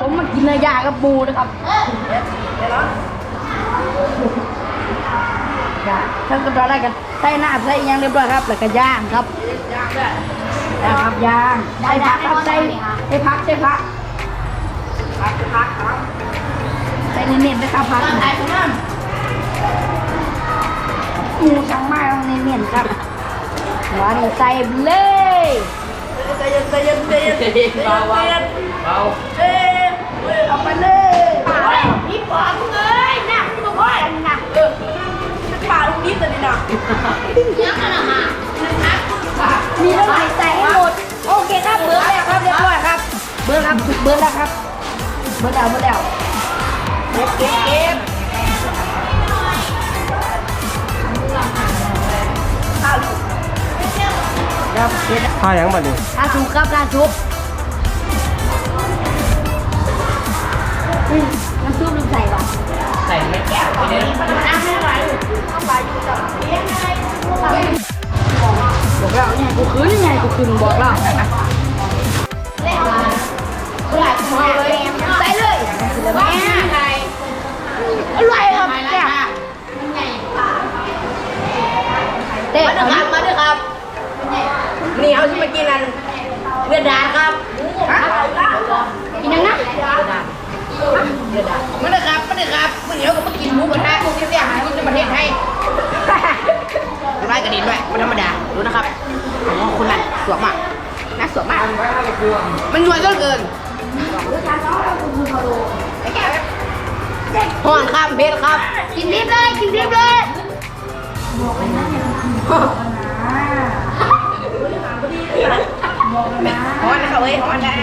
ผมมากินเนื้อย่างกับปูนะครับย่างท่านก็รอได้กันใส่น้ำใส่อิหยังเรียบร้อยครับ แล้วก็ย่างครับนะครับย่างใส่ผักครับใส่ใส่ผักใส่ผักผักผักครับใส่เน้นๆนะครับผักหมูช่างไม้ต้องเน้นๆครับหัวนี่ใส่เลยใจเย็นใจเย็นใจเย็นใจเย็น เบาเบาเบาเอ้ยเอาไปเลยพี่ปอบเอ้ยหนักตัวพ่อหนักเออป่าลูกนี้ตัวนี้หนักมีเท่าไหร่ใส่ให้หมด โอเคครับ เบิร์ดแล้วครับเรียบร้อยครับ เบิร์ดครับ เบิร์ดแล้วครับ เบิร์ดแล้วเบิร์ดแล้วเก็บเก็บเก็บครับเก็บผ้ายังบัดนี้ลาชุบครับลาชุบ บเลี้ยงอะไรบอกแล้วเนี่ยกูคืนยังไงกูคืนบอกแล้วใส่เลยแม่อร่อยครับแซ่บเตะมาเด้อครับ มาเด้อครับนี่เอาที่มากินนั่นเลือดดาครับกินยังนะมาเด้อครับมาเด้ครับวันนี้เราก็มากินหมูกระทะพวกที่เสียหายที่ประเทศไทยไล่กระดิ่งด้วยไม่ ธรรมดาดูนะครับอ๋อคุณน่ะสวยมากน่าสวยมาก มันรวยเหลือเกินห่อนครับเพชรครับ กินดิบเลย กินดิบเลยฮอนนะคะเว้ยฮอนได้